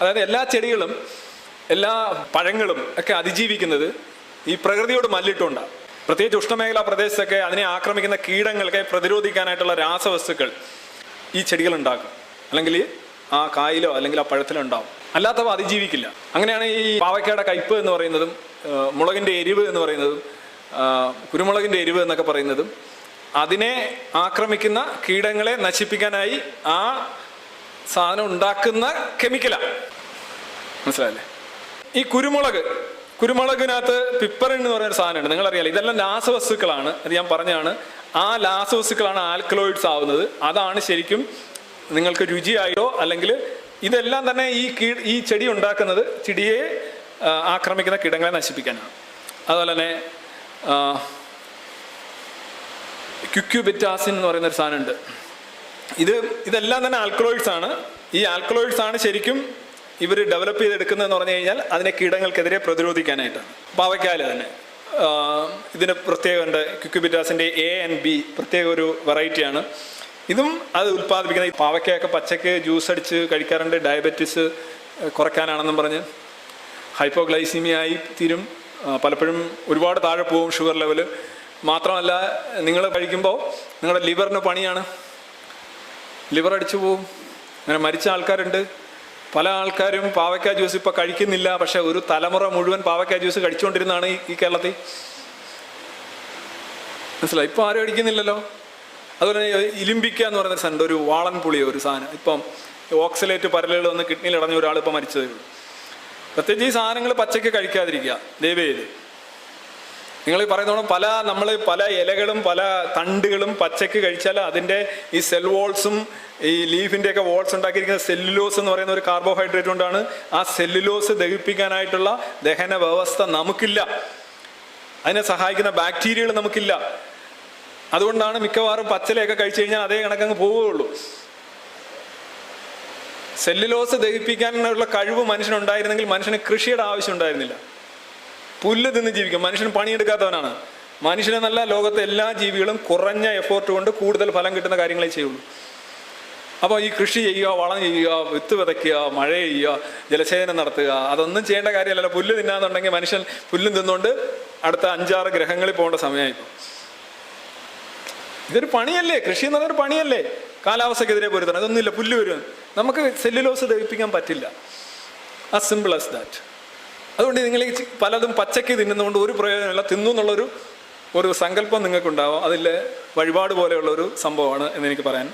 അതായത് എല്ലാ ചെടികളും എല്ലാ പഴങ്ങളും ഒക്കെ അതിജീവിക്കുന്നത് ഈ പ്രകൃതിയോട് മല്ലിട്ടുകൊണ്ടാണ് പ്രത്യേകിച്ച് ഉഷ്ണമേഖലാ പ്രദേശത്തൊക്കെ അതിനെ ആക്രമിക്കുന്ന കീടങ്ങൾക്ക് പ്രതിരോധിക്കാനായിട്ടുള്ള രാസവസ്തുക്കൾ ഈ ചെടികൾ ഉണ്ടാക്കും അല്ലെങ്കിൽ ആ കായിലോ അല്ലെങ്കിൽ ആ പഴത്തിലോ ഉണ്ടാവും. അല്ലാത്തവ അതിജീവിക്കില്ല. അങ്ങനെയാണ് ഈ പാവയ്ക്കയുടെ കയ്പ് എന്ന് പറയുന്നതും മുളകിന്റെ എരിവ് എന്ന് പറയുന്നതും കുരുമുളകിന്റെ എരിവ് എന്നൊക്കെ പറയുന്നതും അതിനെ ആക്രമിക്കുന്ന കീടങ്ങളെ നശിപ്പിക്കാനായി ആ സാധനം ഉണ്ടാക്കുന്ന കെമിക്കലാണ് മനസ്സിലായില്ലേ? ഈ കുരുമുളക് കുരുമുളകിനകത്ത് പിപ്പറിൻ എന്ന് പറയുന്ന സാധനമുണ്ട്. നിങ്ങൾ അറിയാലോ ഇതെല്ലാം രാസവസ്തുക്കളാണ് അത് ഞാൻ പറഞ്ഞാണ് ആ രാസവസ്തുക്കളാണ് ആൽക്കലോയിഡ്സ് ആവുന്നത്. അതാണ് ശരിക്കും നിങ്ങൾക്ക് രുചിയായോ അല്ലെങ്കിൽ ഇതെല്ലാം തന്നെ ഈ കീ ഈ ചെടി ഉണ്ടാക്കുന്നത് ചെടിയെ ആക്രമിക്കുന്ന കീടങ്ങളെ നശിപ്പിക്കാനാണ്. അതുപോലെ തന്നെ ക്യുക്യുബിറ്റാസിൻ എന്ന് പറയുന്ന ഒരു സാധനമുണ്ട്. ഇത് ഇതെല്ലാം തന്നെ ആൽക്കലോയിഡ്സ് ആണ്. ഈ ആൽക്കലോയിഡ്സ് ആണ് ശരിക്കും ഇവർ ഡെവലപ്പ് ചെയ്തെടുക്കുന്നതെന്ന് പറഞ്ഞു കഴിഞ്ഞാൽ അതിനെ കീടങ്ങൾക്കെതിരെ പ്രതിരോധിക്കാനായിട്ടാണ് പാവയ്ക്കാൽ തന്നെ. ഇതിന് പ്രത്യേകമുണ്ട് ക്യുക്യുബിറ്റാസിന്റെ എ ആൻഡ് ബി പ്രത്യേക ഒരു വെറൈറ്റിയാണ് ഇതും അത് ഉൽപ്പാദിപ്പിക്കുന്ന പാവയ്ക്കയൊക്കെ പച്ചക്ക് ജ്യൂസ് അടിച്ച് കഴിക്കാറുണ്ട്. ഡയബറ്റിസ് കുറയ്ക്കാനാണെന്നും പറഞ്ഞ്. ഹൈപ്പോഗ്ലൈസീമിയ ആയി തീരും. പലപ്പോഴും ഒരുപാട് താഴെ പോവും ഷുഗർ ലെവൽ മാത്രമല്ല നിങ്ങൾ കഴിക്കുമ്പോൾ നിങ്ങളുടെ ലിവറിന് പണിയാണ്. ലിവർ അടിച്ചു പോവും. അങ്ങനെ മരിച്ച ആൾക്കാരുണ്ട്. പല ആൾക്കാരും പാവയ്ക്ക ജ്യൂസ് ഇപ്പോൾ കഴിക്കുന്നില്ല. പക്ഷേ ഒരു തലമുറ മുഴുവൻ പാവയ്ക്ക ജ്യൂസ് കഴിച്ചുകൊണ്ടിരുന്നതാണ് ഈ- കേരളത്തിൽ. മനസ്സിലായി? ഇപ്പോൾ ആരും അടിക്കുന്നില്ലല്ലോ. അതുപോലെ ഇലിമ്പിക്ക എന്ന് പറയുന്ന സാധനം ഒരു വാളൻ പുളി ഒരു സാധനം. ഇപ്പം ഓക്സലേറ്റ് പരലുകൾ വന്ന് കിഡ്നിയിൽ ഇടഞ്ഞ ഒരാൾ ഇപ്പം മരിച്ചതേ ഉള്ളൂ. പ്രത്യേകിച്ച് ഈ സാധനങ്ങൾ പച്ചയ്ക്ക് കഴിക്കാതിരിക്കുക. ദയവ് നിങ്ങൾ ഈ പറയുന്ന പല നമ്മൾ പല ഇലകളും പല തണ്ടുകളും പച്ചക്ക് കഴിച്ചാൽ അതിന്റെ ഈ സെൽ വോൾസും ഈ ലീഫിന്റെ ഒക്കെ വോൾസ് ഉണ്ടാക്കിയിരിക്കുന്ന സെല്ലുലോസ് എന്ന് പറയുന്ന ഒരു കാർബോഹൈഡ്രേറ്റ് കൊണ്ടാണ് ആ സെല്ലുലോസ് ദഹിപ്പിക്കാനായിട്ടുള്ള ദഹന വ്യവസ്ഥ നമുക്കില്ല. അതിനെ സഹായിക്കുന്ന ബാക്ടീരിയകൾ നമുക്കില്ല. അതുകൊണ്ടാണ് മിക്കവാറും പച്ചലയൊക്കെ കഴിച്ചു കഴിഞ്ഞാൽ അതേ കണക്കങ്ങ് പോവുകയുള്ളൂ. സെല്ലുലോസ് ദഹിപ്പിക്കാനുള്ള കഴിവ് മനുഷ്യനുണ്ടായിരുന്നെങ്കിൽ മനുഷ്യന് കൃഷിയുടെ ആവശ്യം ഉണ്ടായിരുന്നില്ല. പുല്ല് തിന്ന് ജീവിക്കും. മനുഷ്യൻ പണിയെടുക്കാത്തവനാണ്. മനുഷ്യനെന്നല്ല ലോകത്തെ എല്ലാ ജീവികളും കുറഞ്ഞ എഫോർട്ട് കൊണ്ട് കൂടുതൽ ഫലം കിട്ടുന്ന കാര്യങ്ങളെ ചെയ്യുള്ളൂ. അപ്പോൾ ഈ കൃഷി ചെയ്യുക വളം ചെയ്യുക വിത്ത് വിതയ്ക്കുക മഴ ചെയ്യുക ജലസേചനം നടത്തുക അതൊന്നും ചെയ്യേണ്ട കാര്യമല്ലല്ലോ. പുല്ല് തിന്നാന്നുണ്ടെങ്കിൽ മനുഷ്യൻ പുല്ലും തിന്നുകൊണ്ട് അടുത്ത അഞ്ചാറ് ഗ്രഹങ്ങളിൽ പോകേണ്ട സമയമായിപ്പോൾ ഇതൊരു പണിയല്ലേ? കൃഷി എന്ന് പറഞ്ഞൊരു പണിയല്ലേ? കാലാവസ്ഥക്കെതിരെ പൊരുത്തണം. അതൊന്നുമില്ല പുല്ല് വരും നമുക്ക് സെല്ലുലോസ് ദഹിപ്പിക്കാൻ പറ്റില്ല. ആ സിമ്പിൾ ആസ് ദാറ്റ് അതുകൊണ്ട് നിങ്ങൾ ഈ പലതും പച്ചയ്ക്ക് തിന്നുന്നതുകൊണ്ട് ഒരു പ്രയോജനമില്ല. തിന്നു എന്നുള്ളൊരു ഒരു സങ്കല്പം നിങ്ങൾക്കുണ്ടാവാം. അതിൽ വഴിപാട് പോലെയുള്ള ഒരു സംഭവമാണ് എന്ന് എനിക്ക് പറയാൻ